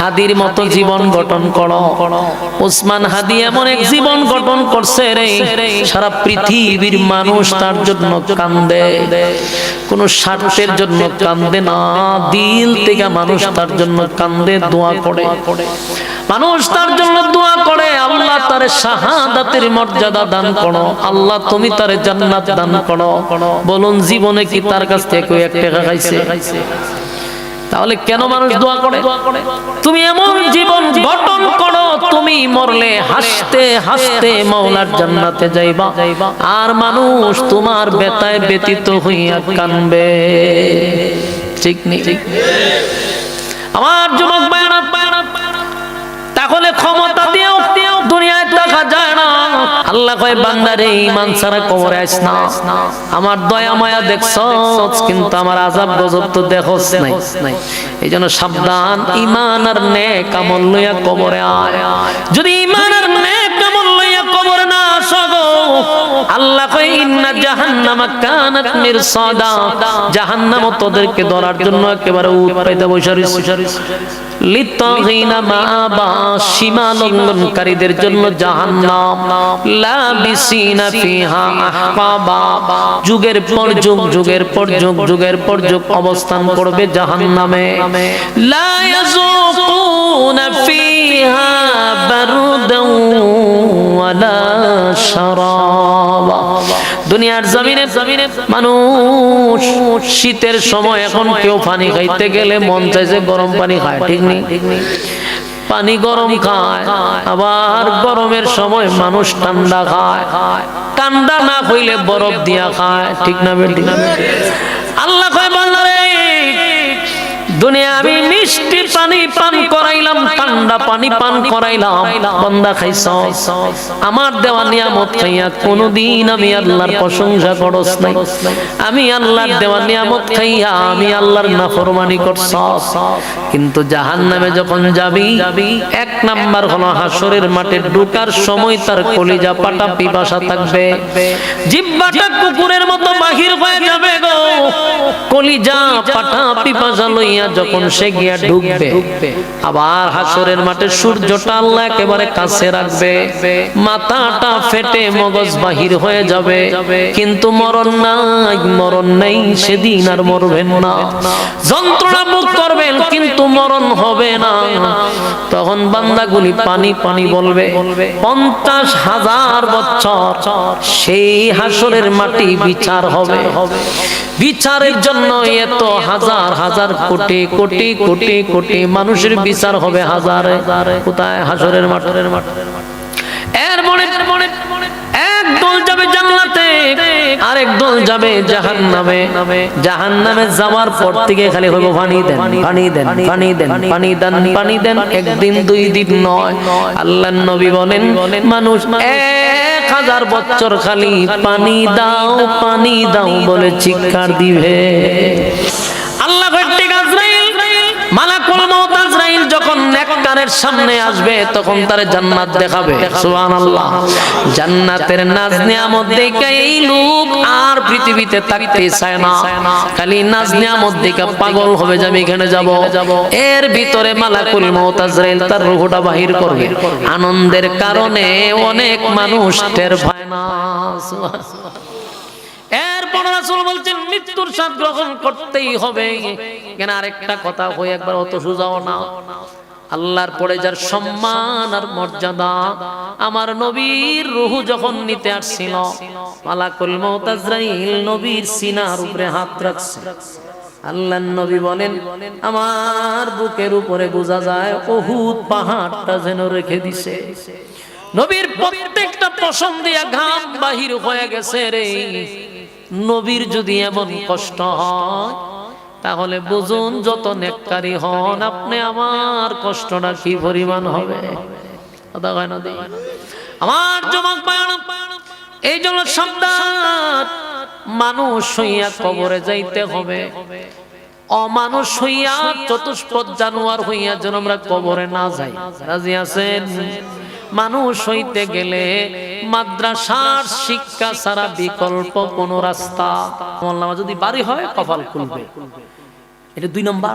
হাদির মতো জীবন গঠন করো। ওসমান হাদি এমন এক জীবন গঠন করছে রে, সারা পৃথিবীর মানুষ তার জন্য কান্দে। কোন স্বার্থের জন্য কান্দে না, দিল থেকে মানুষ তার জন্য কান্দে, দোয়া করে। মানুষ তার জন্য দোয়া করে, আল্লাহ তার শাহাদাতের মর্যাদা দান করো। আল্লাহ তুমি তার জান্নাত দান করো। বলুন জীবনে কি তার কাছ থেকে এক টাকা খাইছে? তাহলে কেন মানুষ দোয়া করে? তুমি এমন জীবন গঠন করো, তুমি মরলে হাসতে হাসতে মৌলার জান্নাতে যাইবা। আর মানুষ তোমার বেতায় ব্যতীত হইয়া কানবে। ঠিক নেই আমার যুবক বায়না দেখা যায় না। আল্লাহ কয়, বান্দারে ইমান ছাড়া কবরে আস না। আমার দয়া মায়া দেখছ কিন্তু আমার আজাব গজব তো দেখছ নাই। এই জন্য সাবধান ইমান আর নেক আমল লইয়া কবরে আয়। যদি ইমান আর নেক আমল লইয়া কবরে না আসো আল্লাহ কয়, ইন্না জাহান্নামা কানাত মিরসাদা। জাহান্নাম তোদেরকে ধরার জন্য একেবারে উৎপাইতে বসে রইছে। লিতাগিনা মাআবা সীমা লঙ্ঘনকারীদের জন্য জাহান্নাম। লাবিসিনা ফিহা আহকাবা। যুগের পর যুগ, যুগের পর যুগ, যুগের পর যুগ অবস্থান করবে জাহান্নামে। লা ইয়াযুকুনা ফিহা বারুদাও দুনিয়ার জমিনে জমিনে মানুষ শীতের সময় এখন কেউ পানি খাইতে গেলে মন চাইছে গরম পানি খায়, ঠিক নেই? পানি গরম খায়, আবার গরমের সময় মানুষ ঠান্ডা খায়। ঠান্ডা না হইলে বরফ দিয়া খায়, ঠিক না আল্লাহ দুনিয়া আমি মিষ্টি পানি পান করাইলাম, ঠান্ডা পানি পান করাইলাম। বন্দা খাইছ। আমার দেওয়া নিয়ামত খাইয়া কোনদিন আমি আল্লাহর প্রশংসা করস নাই। আমি আল্লাহর দেওয়া নিয়ামত খাইয়া আমি আল্লাহর নাফরমানি করছ। কিন্তু জাহান্নামে যখন যাবি, এক নাম্বার হলো হাসরের মাঠে ঢুকার সময় তার কলিজা পাটা পিপাসা থাকবে। জিব্বাটা কুকুরের মতো বাহির হয়ে যাবে গো। কলিজা পাটা পিপাসা লইয়া যখন সে গিয়া ঢুকবে আবার হাসরের মাঠে সূর্যটা আল্লাহ একেবারে কাছে রাখবে, মাথাটা ফেটে মগজ বাহির হয়ে যাবে। কিন্তু মরণ নাই, মরণ নেই, সেদিন আর মরবেন না। যন্ত্রণা মুখ করবেন, কিন্তু মরণ হবে না। তখন বান্দাগুলি পানি পানি বলবে, পঞ্চাশ হাজার বছর সেই হাসরের মাটি বিচার হবে। বিচারের জন্য এত হাজার হাজার কোটি কোটি কোটি কোটি মানুষের বিচার হবে হাজারে। কোথায়? হাসরের মাঠের মাঠের মনে মনে মানুষ এক হাজার বছর খালি পানি দাও পানি দাও বলে চিৎকার দিবে। আল্লাহ নেককারের সামনে আসবে, তখন তার জান্নাত দেখাবে। সুবহানাল্লাহ। জান্নাতের নাজ নিয়ামত দেখে এই লোক আর পৃথিবীতে থাকতে চায় না। খালি নাজ নিয়ামত দেখে পাগল হবে যাবে এখানে যাব। এর ভিতরে মালাকুল মউত আজরাইল তার রূহটা বাহির করবে। আনন্দের কারণে অনেক মানুষ টের পায় না। মৃত্যুর স্বাদ গ্রহণ করতেই হবে। কেন আরেকটা কথা হয়ে, একবার অত সুজাও না। আল্লাহর পরে যার সম্মান আর মর্যাদা, আমার নবীর রুহু যখন নিতে আসছিল, মালাকুল মউত আজরাইল নবীর সিনার উপরে হাত রাখছে। আল্লাহ নবী বলেন, আমার বুকের উপরে বোঝা যায় অহুদ পাহাড়টা যেন রেখে দিছে। নবীর প্রত্যেকটা পশম ঘাম বাহির হয়ে গেছে রে। নবীর যদি এমন কষ্ট হয় তাহলে বুঝুন যত নেককারী হন আপনি আমার কষ্টটা কি পরিমাণ হবে? আমার বায়ন এই জন্য সাবধান। মানুষ হইয়া কবরে যাইতে হবে। অমানুষ হইয়া চতুষ্পদ জানোয়ার হইয়া যেন আমরা কবরে না যাই। রাজি আছেন? মানুষ হইতে গেলে মাদ্রাসার শিক্ষা ছাড়া বিকল্প কোন রাস্তা। মোল্লামা যদি বাড়ি হয়, কপাল খুলবে। এটা দুই নম্বর।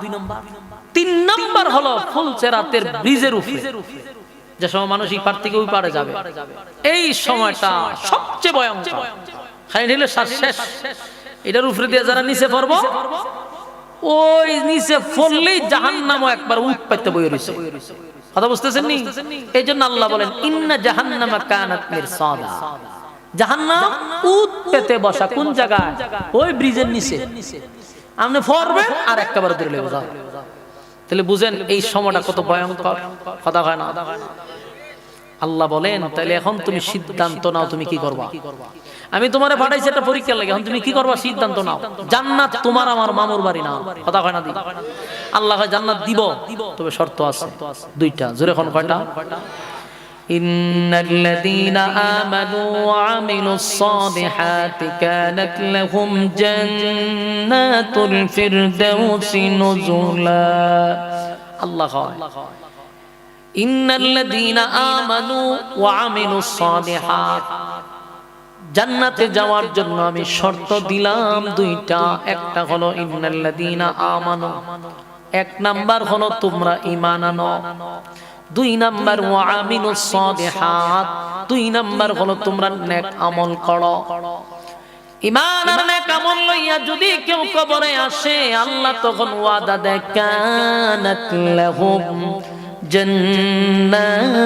তিন নাম্বার হলো ফুলচেরাতের ব্রিজের উপরে। যে সময় মানুষ এই পার থেকে ওই পারে যাবে। এই সময়টা সবচেয়ে ভয়ঙ্কর। খালি নিলে শেষ। এটার উপরে দিয়ে যারা নিচে পড়ব ওই নিচে পড়লেই জাহান নামও একবার উঠ পাইতে বই রয়েছে কথা বুঝতেছেন নি এই জন্য আল্লাহ বলেন, ইন্না জাহান্নামা কানাত মিরসাদা। জাহান্নাম উঠ পেতে বসা কোন জায়গায়? ওই ব্রিজের নিচে। আপনি পড়বেন আর একবার দূরে লেগে যাও তাহলে বুঝেন, এই সময়টা কত ভয়ঙ্কর। কথা হয় না? আল্লাহ বলেন তাহলে এখন তুমি সিদ্ধান্ত নাও তুমি কি করবা আমি তোমারে পাঠাইছি একটা পরীক্ষা লাগে এখন তুমি কি করবা সিদ্ধান্ত নাও জান্নাত তোমার আমার মামুর বাড়ি না কথা হয় না দি আল্লাহ কয় জান্নাত দিব তবে শর্ত আছে দুইটা জোরে এখন কয়টা إن الذين آمنوا وعملوا الصالحات كانت لهم جنات الفردوس نزلا الله আমানু ওয়া জান্নাতে যাওয়ার জন্য আমি শর্ত দিলাম দুইটা। একটা হলো ইন্নাল্লাদিনা আমানু। এক নাম্বার হলো তোমরা ইমান আনো। দুই নাম্বার ওয়া আমিনু সালিহাত। দুই নাম্বার হলো তোমরা নেক আমল করো। ইমান নেক আমল লইয়া যদি কেউ কবরে আসে, আল্লাহ তখন ওয়াদা দেয়, কানাত লাহুম। জান্নাতুল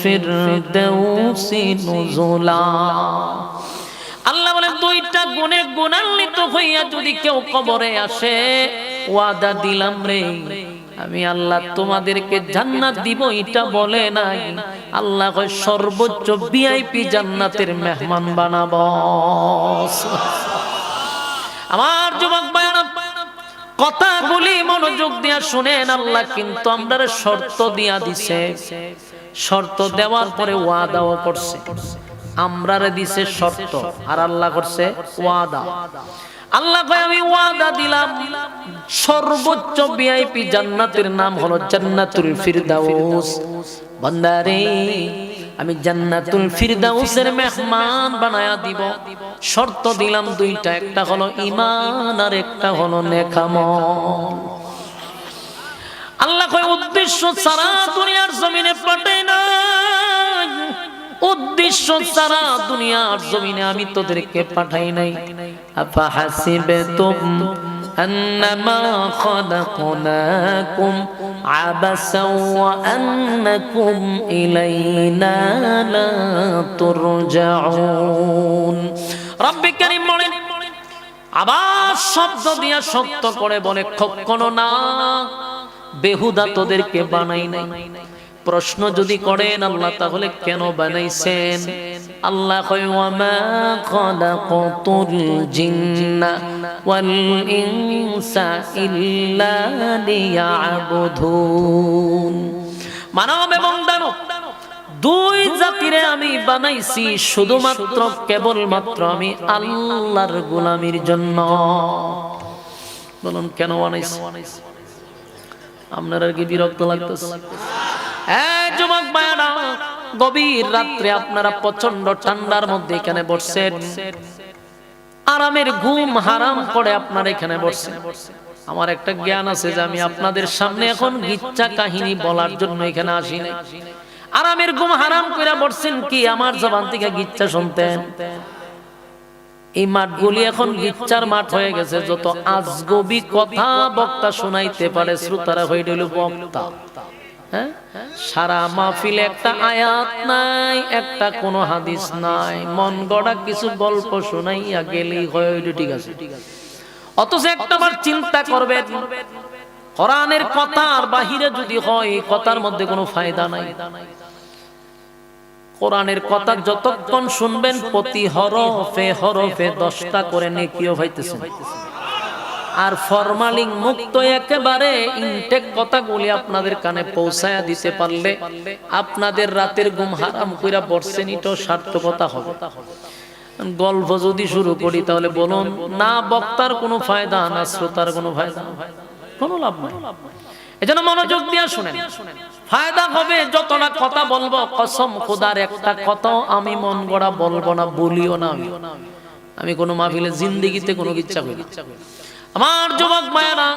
ফিরদাউসি নুজুলা। আল্লাহ বলে দুইটা গুণে গুণান্বিত হইয়া যদি কেউ কবরে আসে, ওয়াদা দিলাম রে। আমি আল্লাহ তোমাদেরকে জান্নাত দিব, এটা বলে নাই। আল্লাহ কয়, সর্বোচ্চ ভিআইপি জান্নাতের মেহমান বানাবো। আমার যুবক কথাগুলি মনোযোগ দিয়া শুনেন আল্লাহ, কিন্তু আমরা শর্ত দিয়া দিছে। শর্ত দেওয়ার পরে ওয়াদাও করছে। আমরারে দিছে শর্ত, আর আল্লাহ করছে ওয়াদা। আল্লাহ কয়, আমি ওয়াদা দিলাম। সর্বোচ্চ ভিআইপি জান্নাতের নাম হলো জান্নাতুল ফিরদাউস। বান্দারে আমি জান্নাতুল ফিরদাউসের মেহমান বানায়া দিব শর্ত দিলাম দুইটা একটা হলো ঈমান আর একটা হলো নেকামল আল্লাহ কয় উদ্দেশ্য ছাড়া দুনিয়ার জমিনে পাঠাই না উদ্দেশ্য ছাড়া দুনিয়ার জমিনে আমি তোদেরকে পাঠাই নাই আফা হাসিবে তুম أنما خلقناكم عبسا وأنكم إلينا لا ترجعون رب كريم বলেন আবার শব্দ দিয়া শক্ত করে বলে কখনো না বেহুদা তোদেরকে বানাই নাই প্রশ্ন যদি করেন, আল্লাহ তাহলে কেন বানাইছেন? আল্লাহ ইল্লা মানব এবং দানব, দুই জাতিরে আমি বানাইছি শুধুমাত্র, কেবলমাত্র আমি আল্লাহর গোলামির জন্য। বলুন, কেন বানাইছি আপনার কি বিরক্ত লাগতেছে? গভীর রাত্রে আপনারা প্রচণ্ড ঠান্ডার মধ্যে এখানে বসছেন। আরামের ঘুম হারাম করে আপনারা এখানে বসছেন। আমার একটা জ্ঞান আছে যে আমি আপনাদের সামনে এখন গিচ্ছা কাহিনী বলার জন্য এখানে আসি নাই। আরামের ঘুম হারাম করে বসছেন কি? আমার জবান থেকে গিচ্ছা শুনতেন। এই মাঠগুলি এখন গিচ্ছার মাঠ হয়ে গেছে, যত আজগবি কথা বক্তা শোনাইতে পারে, শ্রোতারা হয়ে গেল বক্তা। হ্যাঁ? সারা মাহফিলে একটা আয়াত নাই, একটা হাদিস নাই। মন গড়া কিছু গল্প শোনাইয়া গেলেই ঠিক আছে। অথচ একটাবার চিন্তা করবেন, কোরআনের কথার বাহিরে যদি হয় কথার মধ্যে কোনো ফায়দা নাই। কোরআনের কথা যতক্ষণ শুনবেন, প্রতি হরফে হরফে দশটা করে নেকিও হইতেছে আর ফরমালিং মুক্ত একেবারে ইনটেক কথাগুলি আপনাদের কানে পৌঁছায়া দিতে পারলে আপনাদের রাতের ঘুম হারাম কইরা বসছেন এটাও সার্থকতা হবে। গল্প যদি শুরু করি তাহলে বলুন, না বক্তার কোনো ফায়দা, না শ্রোতার কোনো ফায়দা? কোনো লাভ নাই। এজন্য মনোযোগ দিয়ে শুনেন। ফায়দা হবে যতটা কথা বলব, কসম খোদার একটা কথাও আমি মন গড়া বলব না, বলিও না আমি। আমি কোনো মাহফিলে জিন্দিগিতে কোনো ইচ্ছা করি আমার যুবক মায়েরা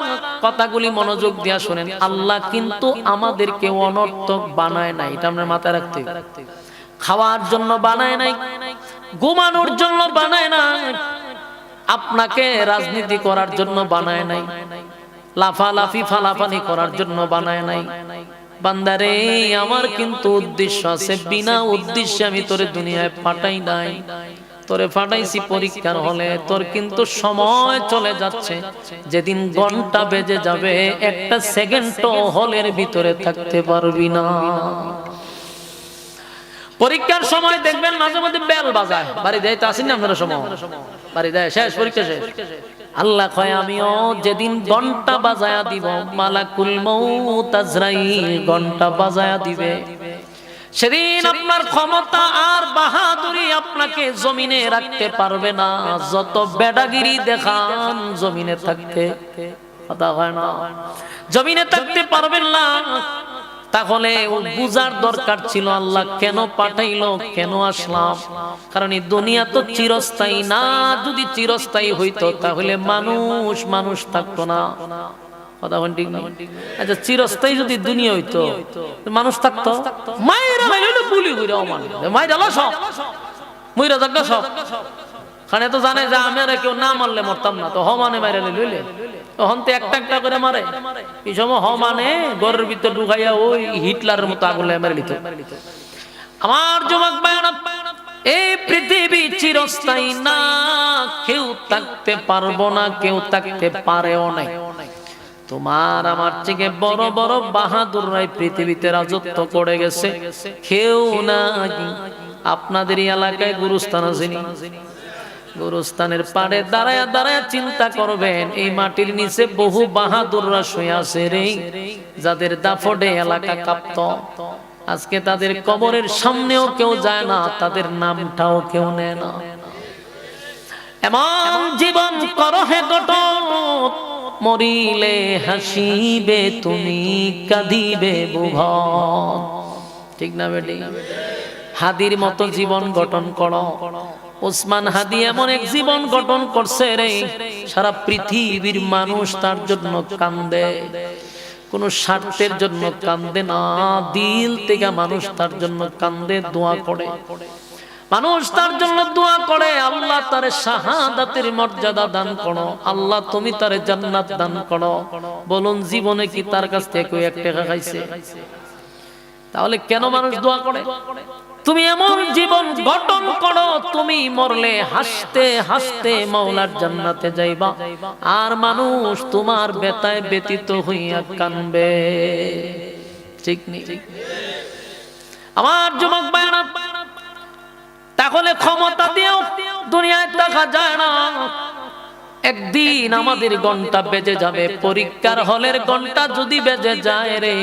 কথাগুলি মনোযোগ দিয়া শোনেন। আল্লাহ কিন্তু আমাদেরকে অনর্থক বানায় নাই। এটা আমরা মাথায় রাখতে খাওয়ার জন্য বানায় নাই, ঘুমানোর জন্য বানায় নাই, আপনাকে রাজনীতি করার জন্য বানায় নাই, লাফালাফি, ফালাফানি করার জন্য বানায় নাই। বান্দারে, আমার কিন্তু উদ্দেশ্য আছে, বিনা উদ্দেশ্যে আমি তোরে দুনিয়ায় পাঠাই নাই। তোরে ফাটাইছি পরীক্ষার হলে তোর কিন্তু সময় চলে যাচ্ছে। যেদিন ঘণ্টা বেজে যাবে একটা সেকেন্ড হলের ভিতরে থাকতে পারবি না। পরীক্ষার সময় দেখবেন মাঝে মধ্যে বেল বাজায়। বাড়ি দেয় তা আসেন না আপনারা সময়? বাড়ি দেয় শেষ পরীক্ষা শেষ আল্লাহ কয় আমিও যেদিন ঘণ্টা বাজায়া দিব মালাকুল মৌত আজরাইল ঘণ্টা বাজায়া দিবে। সেদিন আপনার ক্ষমতা আর বাহাদুরি আপনাকে জমিনে রাখতে পারবে না। যত বেডাগিরি দেখান জমিনে থাকতে কথা হয় না। জমিনে থাকতে পারবেন না। তাহলে বুঝার দরকার ছিল আল্লাহ কেন পাঠাইলো কেন আসলাম? কারণ এই দুনিয়া তো চিরস্থায়ী না। যদি চিরস্থায়ী হইতো তাহলে মানুষ মানুষ থাকতো না। কথা ঠিক না আচ্ছা চিরস্থায়ী যদি দুনিয়া হইতো মানুষ থাকতো। মায়েরা গুলি কইরা অমান মায়েরা লো সব মইরা জাগা সব খানে তো জানে যে আমি আর কেউ না মারলে মরতাম না। তো হমানে মাইরা লইলে তখন তো একটা একটা করে মারে। সময় হমানে ঢুকাইয়া ওই মতো মেরে নিত আমার যুবক এই পৃথিবী চিরস্থায়ী না। কেউ থাকতে পারব না, কেউ থাকতে পারেও নাই। তোমার আমার থেকে বড় বড় বাহাদুররাই পৃথিবীতে রাজত্ব করে গেছে। কেউ না আপনাদের এলাকায় গুরুস্থান গুরুস্থানের পাড়ে দাঁড়ায় দাঁড়ায় চিন্তা করবেন, এই মাটির নিচে বহু বাহাদুররা শুয়ে আছে রে, যাদের দাফড়ে এলাকা কাঁপত। আজকে তাদের কবরের সামনেও কেউ যায় না, তাদের নামটাও কেউ নেয় না। এমন জীবন করো হে গঠন মরিলে হাসিবে, তুমি কাঁদিবে বুভন। ঠিক না বেটি? হাদির মতো জীবন গঠন করো। ওসমান হাদি এমন এক জীবন গঠন করছে রে, সারা পৃথিবীর মানুষ তার জন্য কান্দে। কোন স্বার্থের জন্য কান্দে না, দিল থেকে মানুষ তার জন্য কান্দে, দোয়া করে। মানুষ তার জন্য দোয়া করে, আল্লাহ তার শাহাদাতের মর্যাদা দান করো, আল্লাহ তুমি তার জান্নাত দান করো। বলুন, জীবনে কি তার কাছ থেকে এক টাকা খাইছে? তাহলে কেন মানুষ দোয়া করে? তুমি এমন জীবন গঠন করো, তুমি মরলে হাসতে হাসতে মাওলার জান্নাতে যাইবা, আর মানুষ তোমার বেতায় ব্যতীত হইয়া কানবে। ঠিক নেই আমার যুবক বায়না তাহলে ক্ষমতা দিয়েও দুনিয়ায় দেখা যায় না। একদিন আমাদের ঘণ্টা বেজে যাবে, পরীক্ষার হলের ঘণ্টা যদি বেজে যায় রে।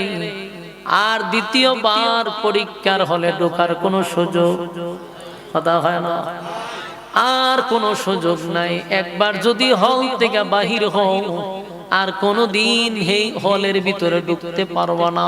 আর দ্বিতীয়বার পরীক্ষার হলে ঢোকার কোনো সুযোগ কথা হয় না। আর কোনো সুযোগ নাই। একবার যদি হল থেকে বাহির হও, আর কোনো দিন এই হলের ভিতরে ঢুকতে পারব না।